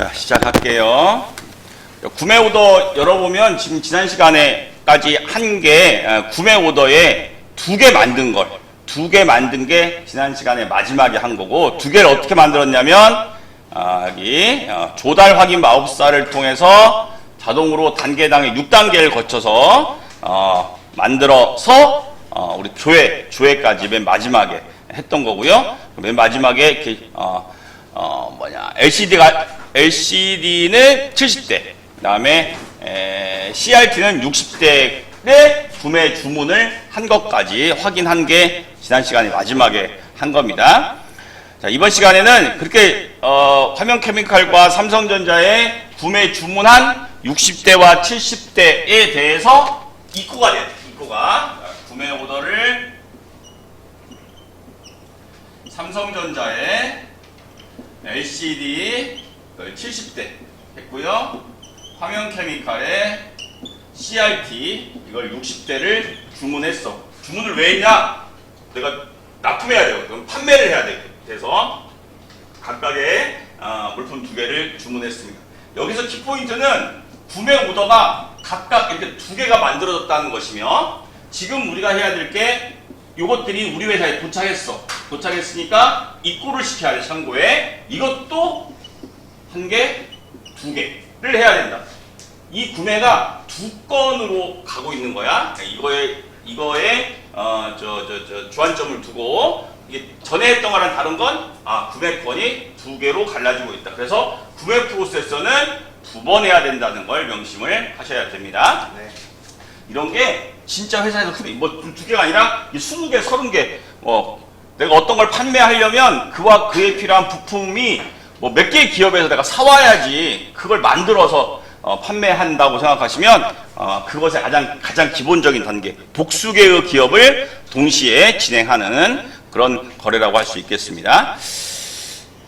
자, 시작할게요. 구매 오더 열어보면 지금 지난 시간에까지 한게 구매 오더에 두 개 만든 걸, 두 개 만든 게 지난 시간에 마지막에 한 거고, 두 개를 어떻게 만들었냐면, 아, 여기 어, 조달 확인 마법사를 통해서 자동으로 단계당에 6단계를 거쳐서 어, 만들어서 어, 우리 조회, 조회까지 맨 마지막에 했던 거고요. 맨 마지막에 이렇게 어, 어, 뭐냐, LCD가, LCD는 70대, 그 다음에 CRT는 60대의 구매 주문을 한 것까지 확인한 게 지난 시간에 마지막에 한 겁니다. 자, 이번 시간에는 그렇게, 어, 화면 케미칼과 삼성전자의 구매 주문한 60대와 70대에 대해서 입고가 돼요. 입고가. 자, 구매 오더를 삼성전자의 LCD 70대 했고요. 화면 케미칼의 CRT 이걸 60대를 주문했어. 주문을 왜 했냐? 내가 납품해야 돼요. 그럼 판매를 해야 돼. 돼서 각각의 어, 물품 두 개를 주문했습니다. 여기서 키포인트는 구매 오더가 각각 이렇게 두 개가 만들어졌다는 것이며 지금 우리가 해야 될게 요것들이 우리 회사에 도착했어. 도착했으니까 입고를 시켜야 돼, 창고에. 이것도 한 개, 두 개를 해야 된다. 이 구매가 두 건으로 가고 있는 거야. 이거에, 이거에, 어, 저, 저, 저, 주안점을 두고, 이게 전에 했던 거랑 다른 건, 아, 구매권이 두 개로 갈라지고 있다. 그래서 구매 프로세서는 두 번 해야 된다는 걸 명심을 하셔야 됩니다. 네. 이런 게 진짜 회사에서 흔히 뭐두 개가 아니라 이 20개, 30개 뭐 내가 어떤 걸 판매하려면 그와 그에 필요한 부품이 뭐 몇 개의 기업에서 내가 사와야지 그걸 만들어서 어, 판매한다고 생각하시면 어, 그것의 가장 가장 기본적인 단계 복수 개의 기업을 동시에 진행하는 그런 거래라고 할 수 있겠습니다.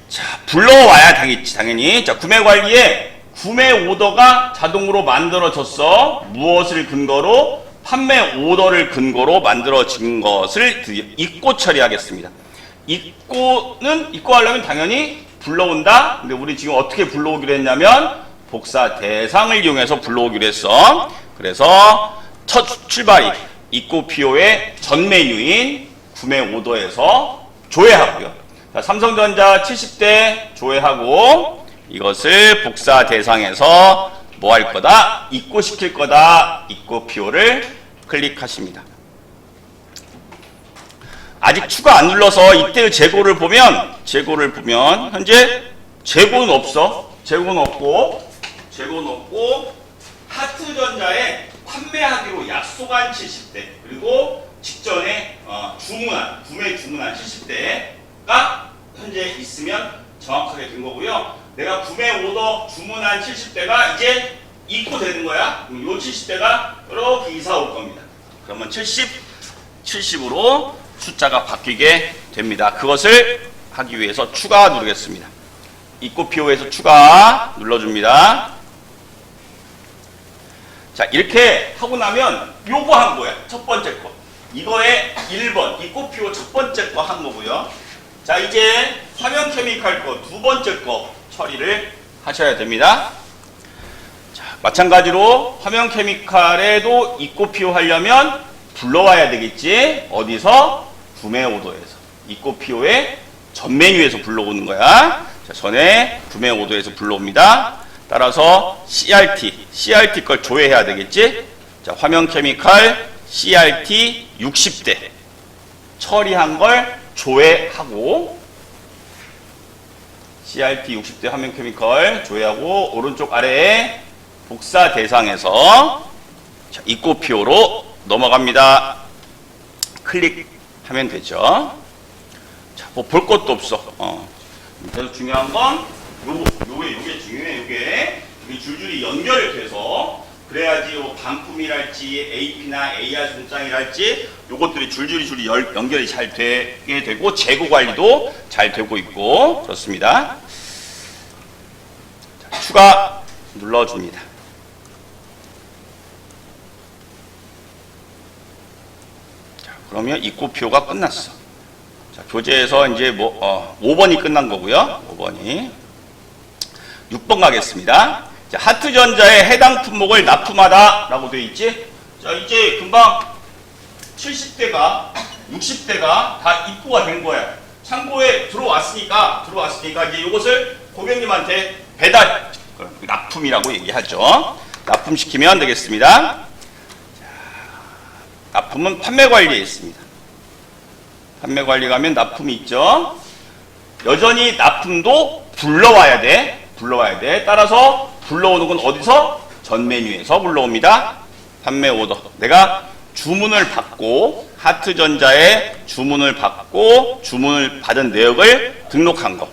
자, 불러와야 당연히, 당연히. 자, 구매 관리에 구매 오더가 자동으로 만들어졌어. 무엇을 근거로? 판매 오더를 근거로 만들어진 것을 드디어 입고 처리하겠습니다. 입고는, 입고하려면 당연히 불러온다. 근데 우리 지금 어떻게 불러오기로 했냐면, 복사 대상을 이용해서 불러오기로 했어. 그래서 첫 출발이 입고 PO의 전 메뉴인 구매 오더에서 조회하고요. 자, 삼성전자 70대 조회하고 이것을 복사 대상에서 뭐 할 거다? 입고시킬 거다. 입고 PO를 클릭하십니다. 아직 추가 안 눌러서 이때의 재고를 보면 재고를 보면 현재 재고는 없어. 재고는 없고 재고는 없고 하트전자에 판매하기로 약속한 70대 그리고 직전에 어, 주문한 구매 주문한 70대가 현재 있으면 정확하게 된 거고요. 내가 구매 오더 주문한 70대가 이제 입고되는 거야. 이 70대가 이렇게 이사 올 겁니다. 그러면 70, 70으로 숫자가 바뀌게 됩니다. 그것을 하기 위해서 추가 누르겠습니다. 입고 PO에서 추가 눌러줍니다. 자, 이렇게 하고 나면 요거 한 거야. 첫 번째 거. 이거의 1번, 입고 PO 첫 번째 거 한 거고요. 자, 이제 화면 케미칼 거 두 번째 거 처리를 하셔야 됩니다. 자, 마찬가지로 화면 케미칼에도 PO 하려면 불러와야 되겠지. 어디서? 구매 오더에서. 입고 PO의 전 메뉴에서 불러오는 거야. 자, 전에 구매 오더에서 불러옵니다. 따라서 CRT, CRT 걸 조회해야 되겠지? 자, 화면 케미칼 CRT 60대 처리한 걸 조회하고 CRT 60대 화면 케미컬 조회하고 오른쪽 아래에 복사 대상에서 자, PO로 넘어갑니다. 클릭하면 되죠. 자, 뭐 볼 것도 없어. 어. 그래서 중요한 건 요거, 요게, 요게 중요해, 요게. 이게 줄줄이 연결돼서 그래야지 요 반품이랄지 AP나 AR 손장이랄지 요것들이 줄줄이 줄이 열- 연결이 잘 되게 되고 재고 관리도 잘 되고 있고 그렇습니다. 자, 추가 눌러줍니다. 자, 그러면 입고표가 끝났어. 자, 교재에서 이제 뭐, 어, 5번이 끝난 거고요. 5번이. 6번 가겠습니다. 자, 하트전자의 해당 품목을 납품하다라고 되어 있지. 자, 이제 금방 70대가 60대가 다 입고가 된 거야. 창고에 들어왔으니까 들어왔으니까 이제 이것을 고객님한테 배달 납품이라고 얘기하죠. 납품시키면 되겠습니다. 자, 납품은 판매 관리에 있습니다. 판매 관리 가면 납품이 있죠. 여전히 납품도 불러와야 돼. 불러와야 돼. 따라서 불러오는 건 어디서? 전 메뉴에서 불러옵니다. 판매 오더. 내가 주문을 받고 하트전자에 주문을 받고 주문을 받은 내역을 등록한 거.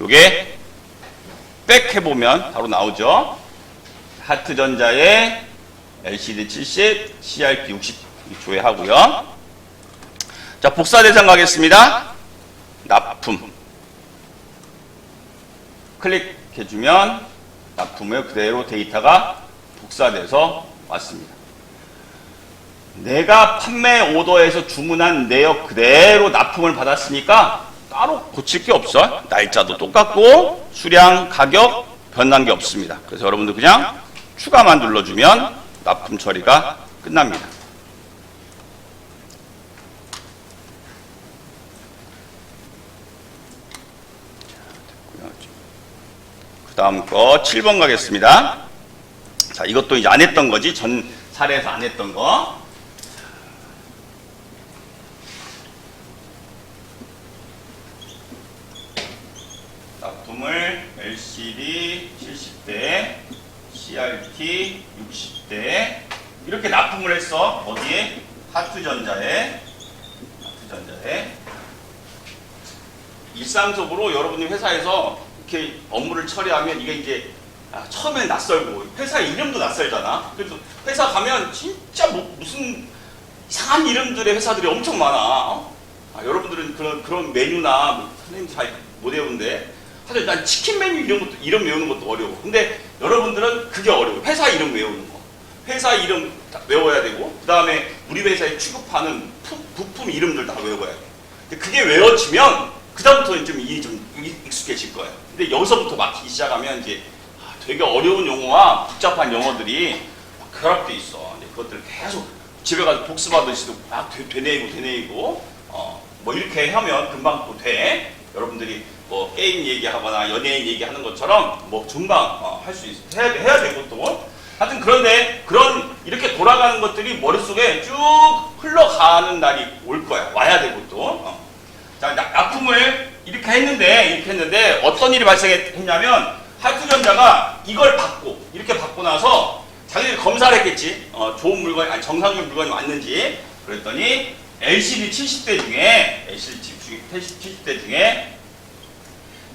요게 백 해보면 바로 나오죠. 하트전자에 LCD 70, CRP 60 조회하고요. 자, 복사 대상 가겠습니다. 납품. 클릭해주면 납품에 그대로 데이터가 복사돼서 왔습니다. 내가 판매 오더에서 주문한 내역 그대로 납품을 받았으니까 따로 고칠 게 없어. 날짜도 똑같고 수량, 가격 변한 게 없습니다. 그래서 여러분들 그냥 추가만 눌러주면 납품 처리가 끝납니다. 그 다음 거 7번 가겠습니다. 자, 이것도 이제 안 했던 거지. 전 사례에서 안 했던 거. 납품을 LCD 70대, CRT 60대 이렇게 납품을 했어. 어디에? 하트전자에 하트전자에 일상적으로 여러분이 회사에서 이렇게 업무를 처리하면 이게 이제 아, 처음엔 낯설고 회사 이름도 낯설잖아. 그래서 회사 가면 진짜 뭐 무슨 이상한 이름들의 회사들이 엄청 많아. 어? 아, 여러분들은 그런 그런 메뉴나 뭐, 선생님 잘 못 외우는데 사실 난 치킨 메뉴 이런 것도 이름 외우는 것도 어려워. 근데 여러분들은 그게 어려워. 회사 이름 외우는 거. 회사 이름 다 외워야 되고 그 다음에 우리 회사에 취급하는 부, 부품 이름들 다 외워야 돼. 근데 그게 외워지면 그다음부터는 좀 일이 좀 익- 익숙해질 거예요. 근데 여기서부터 막히기 시작하면 이제 아, 되게 어려운 용어와 복잡한 용어들이 막 결합돼 있어. 근데 그것들을 계속 집에 가서 복습하듯이 막 되, 되뇌이고 되뇌이고 어, 뭐 이렇게 하면 금방 또 돼. 여러분들이 뭐 게임 얘기하거나 연예인 얘기하는 것처럼 뭐 금방 할수 있어. 해야, 되고 또. 하여튼 그런데 그런 이렇게 돌아가는 것들이 머릿속에 쭉 흘러가는 날이 올 거야. 와야 되고 또. 어. 자, 나- 납품을 이렇게 했는데, 이렇게 했는데, 어떤 일이 발생했냐면, 하트전자가 이걸 받고, 이렇게 받고 나서, 자기들이 검사를 했겠지. 어, 좋은 물건이, 아니, 정상적인 물건이 왔는지. 그랬더니, LCD 70대 중에, LCD 70대 중에,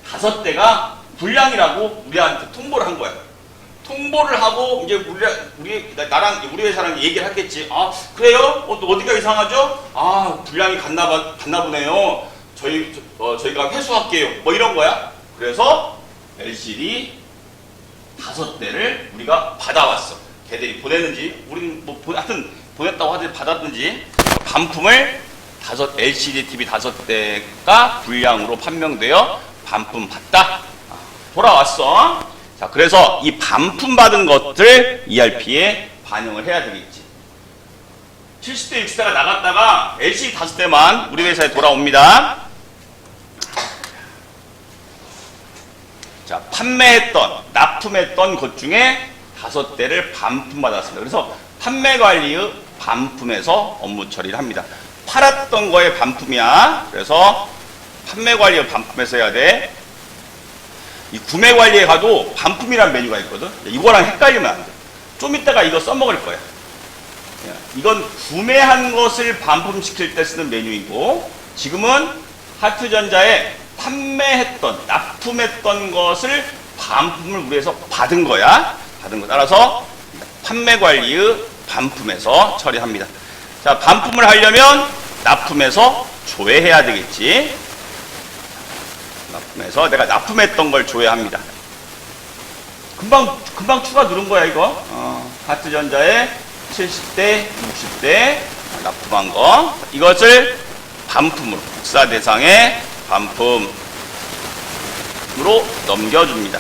다섯 대가 불량이라고 우리한테 통보를 한 거야. 통보를 하고 이제 우리 우리 나랑 우리 회사랑 얘기를 했겠지. 아 그래요? 어, 또 어디가 이상하죠? 아 분량이 갔나 봐 갔나 보네요. 저희 저, 어, 저희가 회수할게요. 뭐 이런 거야. 그래서 LCD 다섯 대를 우리가 받아왔어. 걔들이 보냈는지 우리는 뭐 보, 하여튼 보냈다고 하든 받았든지 반품을 다섯 LCD TV 다섯 대가 불량으로 판명되어 반품 받다. 아, 돌아왔어. 자, 그래서 이 반품 받은 것들 ERP에 반영을 해야 되겠지. 70대, 60대가 나갔다가 LCD 다섯 대만 우리 회사에 돌아옵니다. 자, 판매했던, 납품했던 것 중에 다섯 대를 반품 받았습니다. 그래서 판매 관리의 반품에서 업무 처리를 합니다. 팔았던 거에 반품이야. 그래서 판매 관리의 반품에서 해야 돼. 이 구매 관리에 가도 반품이란 메뉴가 있거든. 이거랑 헷갈리면 안 돼. 좀 이따가 이거 써먹을 거야. 예, 이건 구매한 것을 반품시킬 때 쓰는 메뉴이고, 지금은 하트전자에 판매했던, 납품했던 것을 반품을 우리에서 받은 거야. 받은 거 따라서 판매 관리의 반품에서 처리합니다. 자, 반품을 하려면 납품에서 조회해야 되겠지. 납품해서 내가 납품했던 걸 조회합니다. 금방 금방 추가 누른 거야 이거. 어, 하트전자에 70대, 60대 납품한 거 이것을 반품으로 복사 대상에 반품으로 넘겨줍니다.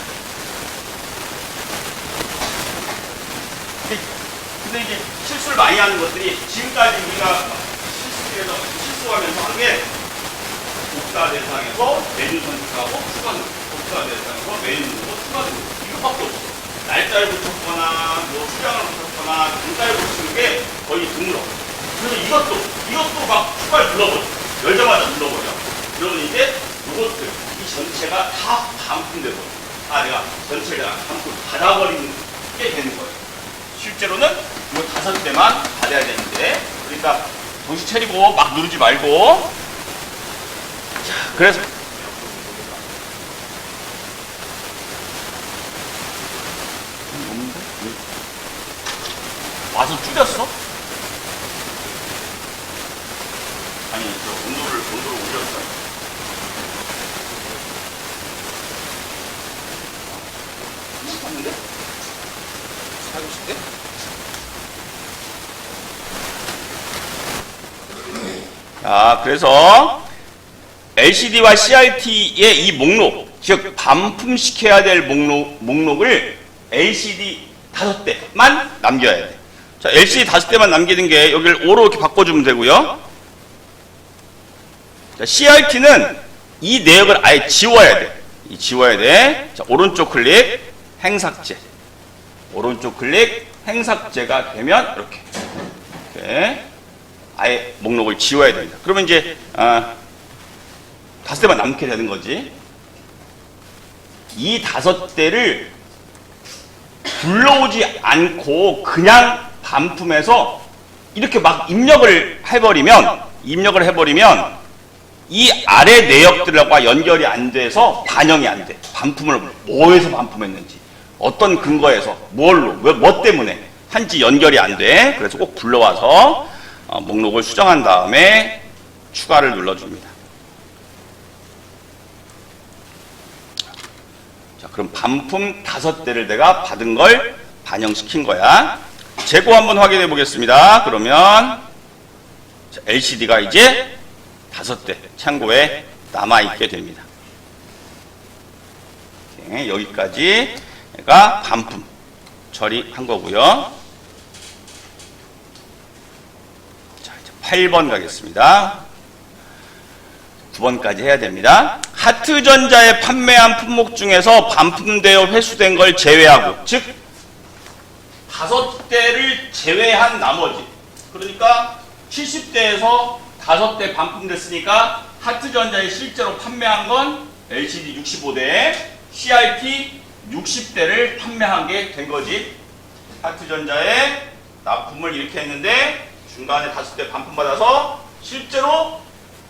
근데 이제 실수를 많이 하는 것들이 지금까지 우리가 실수해서 실수하면서 하는 게 복사 대상에서 메뉴 선택하고 추가 등급, 복사 대상에서 메뉴 등급, 추가 등급 이거밖에 없어. 날짜를 붙였거나 뭐 수량을 붙였거나 등가를 붙이는 게 거의 드물어. 그래서 이것도 이것도 막 추가를 눌러버려. 열자마자 눌러버려. 그러면 이제 이것들 이 전체가 다 반품되고 아 내가 전체를 내가 반품 받아버리는 게 되는 거예요. 실제로는 이거 다섯 대만 받아야 되는데 그러니까 정신 차리고 막 누르지 말고 자 그래서 없는데? 왜? 와서 줄였어? 아니 저 온도를 온도를 올렸어. 똑같은데? 살고 싶대? 자, 그래서 LCD와 CRT의 이 목록, 즉 반품시켜야 될 목록, 목록을 LCD 다섯 대만 남겨야 돼. 자, LCD 다섯 대만 남기는 게 여기를 5로 이렇게 바꿔주면 되고요. 자, CRT는 이 내역을 아예 지워야 돼. 이 지워야 돼. 자, 오른쪽 클릭, 행삭제. 오른쪽 클릭, 행삭제가 되면 이렇게. 이렇게. 아예 목록을 지워야 됩니다. 그러면 이제 아, 다섯 대만 남게 되는 거지. 이 다섯 대를 불러오지 않고 그냥 반품해서 이렇게 막 입력을 해버리면 입력을 해버리면 이 아래 내역들과 연결이 안 돼서 반영이 안 돼. 반품을 뭐해서 반품했는지 어떤 근거에서 뭘로 왜 뭐 때문에 한지 연결이 안 돼. 그래서 꼭 불러와서 어, 목록을 수정한 다음에 추가를 눌러줍니다. 자, 그럼 반품 다섯 대를 내가 받은 걸 반영시킨 거야. 재고 한번 확인해 보겠습니다. 그러면 자, LCD가 이제 다섯 대 창고에 남아 있게 됩니다. 네, 여기까지 내가 반품 처리한 거고요. 자, 이제 8번 가겠습니다. 9번까지 해야 됩니다. 하트전자에 판매한 품목 중에서 반품되어 회수된 걸 제외하고, 즉 다섯 대를 제외한 나머지, 그러니까 70대에서 다섯 대 반품됐으니까 하트전자에 실제로 판매한 건 LCD 65대, CRT 60대를 판매한 게 된 거지. 하트전자에 납품을 이렇게 했는데 중간에 다섯 대 반품 받아서 실제로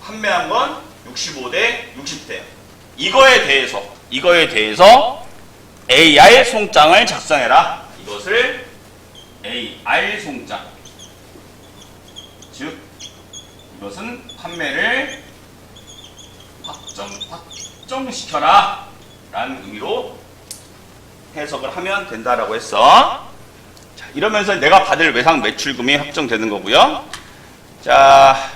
판매한 건 65대 60대. 이거에 대해서 이거에 대해서 AR 송장을 작성해라. 이것을 AR 송장. 즉 이것은 판매를 확정 확정시켜라 라는 의미로 해석을 하면 된다라고 했어. 자, 이러면서 내가 받을 외상 매출금이 확정되는 거고요. 자,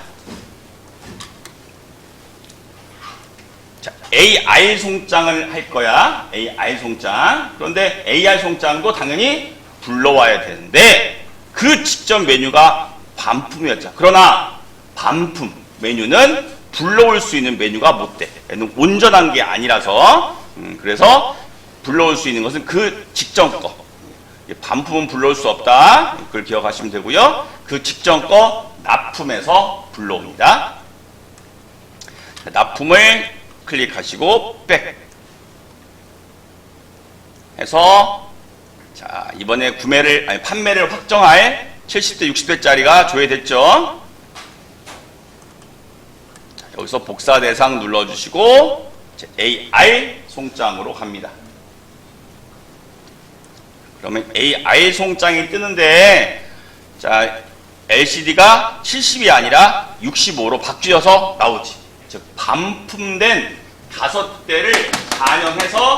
자, AR 송장을 할 거야. AR 송장. 그런데 AR 송장도 당연히 불러와야 되는데 그 직전 메뉴가 반품이었죠. 그러나 반품 메뉴는 불러올 수 있는 메뉴가 못 돼. 얘는 온전한 게 아니라서 음, 그래서 불러올 수 있는 것은 그 직전 거. 반품은 불러올 수 없다. 그걸 기억하시면 되고요. 그 직전 거 납품해서 불러옵니다. 납품을 클릭하시고 백 해서 자 이번에 구매를 아니 판매를 확정할 70대 60대짜리가 조회됐죠. 자, 여기서 복사 대상 눌러주시고 AR 송장으로 갑니다. 그러면 AR 송장이 뜨는데 자 LCD가 70이 아니라 65로 바뀌어서 나오지. 즉 반품된 다섯 대를 반영해서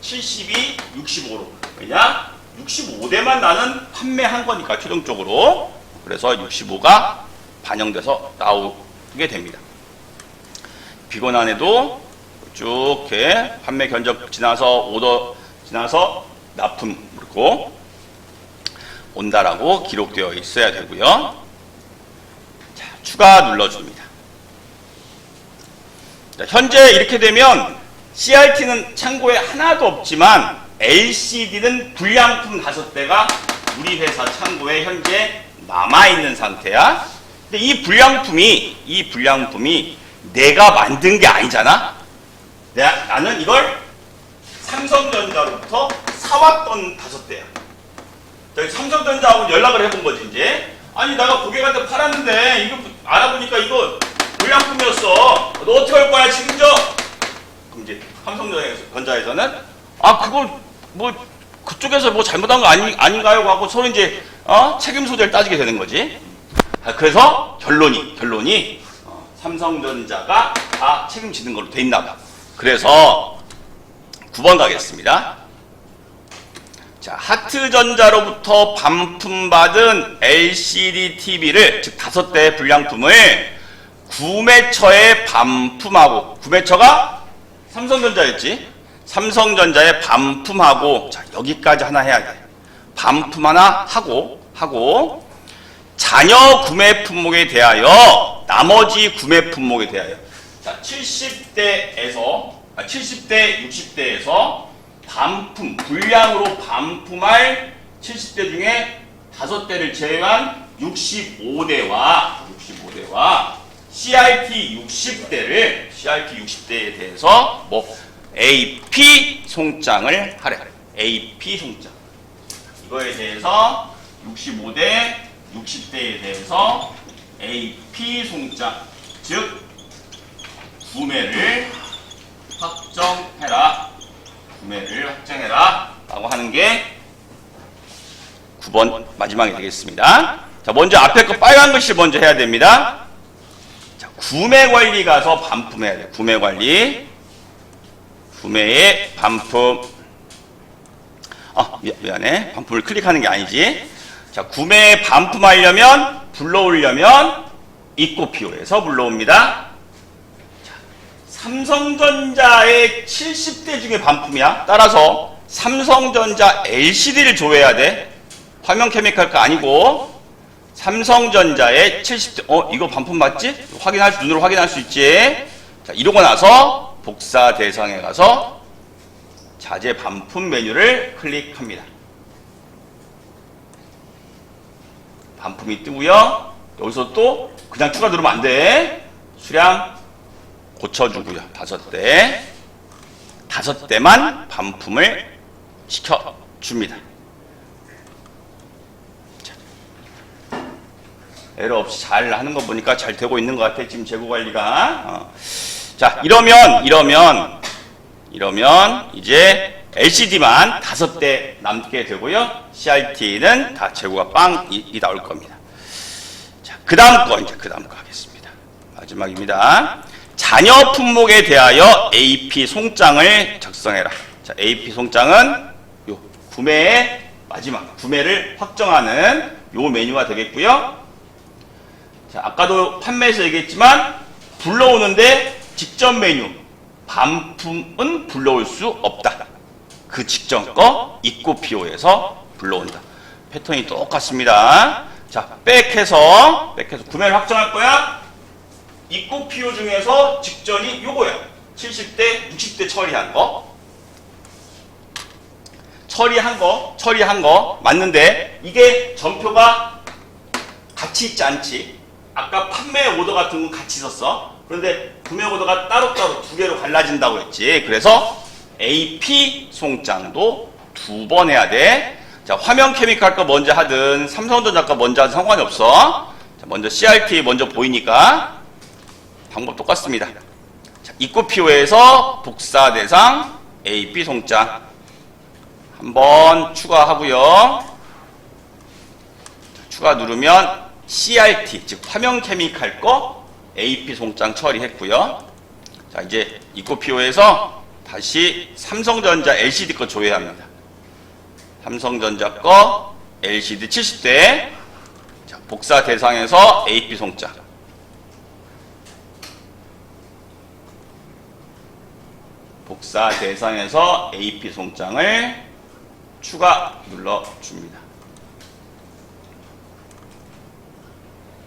72, 65로. 왜냐? 65대만 나는 판매한 거니까 최종적으로. 그래서 65가 반영돼서 나오게 됩니다. 비건 안에도 쭉 이렇게 판매 견적 지나서 오더 지나서 납품 그리고 온다라고 기록되어 있어야 되고요. 자, 추가 눌러줍니다. 자, 현재 이렇게 되면 CRT는 창고에 하나도 없지만 LCD는 불량품 다섯 대가 우리 회사 창고에 현재 남아있는 상태야. 근데 이 불량품이, 이 불량품이 내가 만든 게 아니잖아? 내가, 나는 이걸 삼성전자로부터 사왔던 다섯 대야. 저기 삼성전자하고 연락을 해본 거지, 이제. 아니, 내가 고객한테 팔았는데, 이거 알아보니까 이거 불량품이었어. 너 어떻게 할 거야, 책임져? 그럼 이제 삼성전자에서는, 아, 그걸 뭐, 그쪽에서 뭐 잘못한 거 아니, 아닌가요? 하고 서로 이제, 어? 책임 소재를 따지게 되는 거지. 아, 그래서 결론이, 결론이, 어, 삼성전자가 다 책임지는 걸로 돼 있나 봐. 그래서 9번 가겠습니다. 자, 하트전자로부터 반품받은 LCD TV를, 즉 다섯 대의 불량품을 구매처에 반품하고, 구매처가 삼성전자였지? 삼성전자에 반품하고, 자, 여기까지 하나 해야 돼. 반품 하나 하고, 하고, 자녀 구매 품목에 대하여, 나머지 구매 품목에 대하여, 자, 70대에서, 아, 70대, 60대에서 반품, 불량으로 반품할 70대 중에 5대를 제외한 65대와 65대와 CRT 60대를 CRT 60대에 대해서 뭐 AP 송장을 하래. AP 송장. 이거에 대해서 65대, 60대에 대해서 AP 송장, 즉 구매를 확정해라. 구매를 확정해라. 라고 하는 게 9번 마지막이 되겠습니다. 자, 먼저 앞에 거 빨간 글씨 먼저 해야 됩니다. 자, 구매 관리 가서 반품해야 돼. 구매 관리. 구매의 반품. 아, 미- 미안해. 반품을 클릭하는 게 아니지. 자, 구매 반품하려면, 불러오려면, 이코피오에서 불러옵니다. 삼성전자의 70대 중에 반품이야. 따라서 삼성전자 LCD를 조회해야 돼. 화면 케미칼가 아니고 삼성전자의 70대 어 이거 반품 맞지? 확인할 수 눈으로 확인할 수 있지. 자 이러고 나서 복사 대상에 가서 자재 반품 메뉴를 클릭합니다. 반품이 뜨고요. 여기서 또 그냥 추가 누르면 안 돼. 수량 고쳐주고요. 다섯 대. 다섯 대만 반품을 시켜줍니다. 자. 에러 없이 잘 하는 거 보니까 잘 되고 있는 것 같아. 지금 재고 관리가. 어. 자, 이러면, 이러면, 이러면 이제 LCD만 다섯 대 남게 되고요. CRT는 다 재고가 빵 이 이 나올 겁니다. 자, 그 다음 거, 이제 그 다음 거 하겠습니다. 마지막입니다. 자녀 품목에 대하여 AP 송장을 작성해라. 자, AP 송장은 요 구매의 마지막 구매를 확정하는 요 메뉴가 되겠고요. 자, 아까도 판매에서 얘기했지만 불러오는데 직전 메뉴 반품은 불러올 수 없다. 그 직전 거 입고 피오에서 불러온다. 패턴이 똑같습니다. 자, 백해서 백해서 구매를 확정할 거야. 입고 피오 중에서 직전이 요거야. 70대, 60대 처리한 거. 처리한 거, 처리한 거 맞는데 이게 전표가 같이 있지 않지. 아까 판매 오더 같은 건 같이 있었어. 그런데 구매 오더가 따로따로 두 개로 갈라진다고 했지. 그래서 AP 송장도 두 번 해야 돼. 자, 화면 케미칼 거 먼저 하든 삼성전자 거 먼저 하든 상관이 없어. 자, 먼저 CRT 먼저 보이니까 방법 똑같습니다. 자, 입고 피오에서 복사 대상 AP 송장 한번 추가하고요. 자, 추가 누르면 CRT 즉 화면 케미칼 거 AP 송장 처리했고요. 자 이제 이코피오에서 다시 삼성전자 LCD 거 조회합니다. 삼성전자 거 LCD 70대 자, 복사 대상에서 AP 송장 복사 대상에서 AP 송장을 추가 눌러줍니다.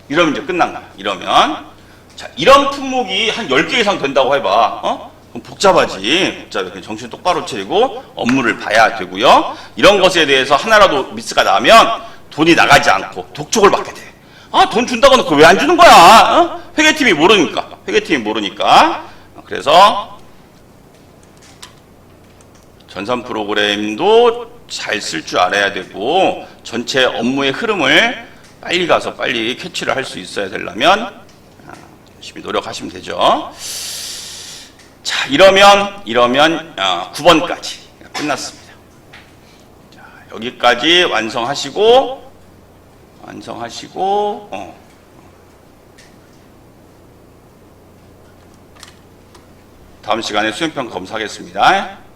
이러면 이제 끝난 거야. 이러면. 자, 이런 품목이 한 10개 이상 된다고 해봐. 어? 그럼 복잡하지. 복잡해. 정신 똑바로 차리고 업무를 봐야 되고요. 이런 것에 대해서 하나라도 미스가 나면 돈이 나가지 않고 독촉을 받게 돼. 아, 돈 준다고 놓고 왜 안 주는 거야? 어? 회계팀이 모르니까. 회계팀이 모르니까. 그래서 전산 프로그램도 잘 쓸 줄 알아야 되고 전체 업무의 흐름을 빨리 가서 빨리 캐치를 할 수 있어야 되려면 아, 열심히 노력하시면 되죠. 자, 이러면 이러면 아, 9번까지 끝났습니다. 자, 여기까지 완성하시고 완성하시고 어. 다음 시간에 수행평가 검사하겠습니다.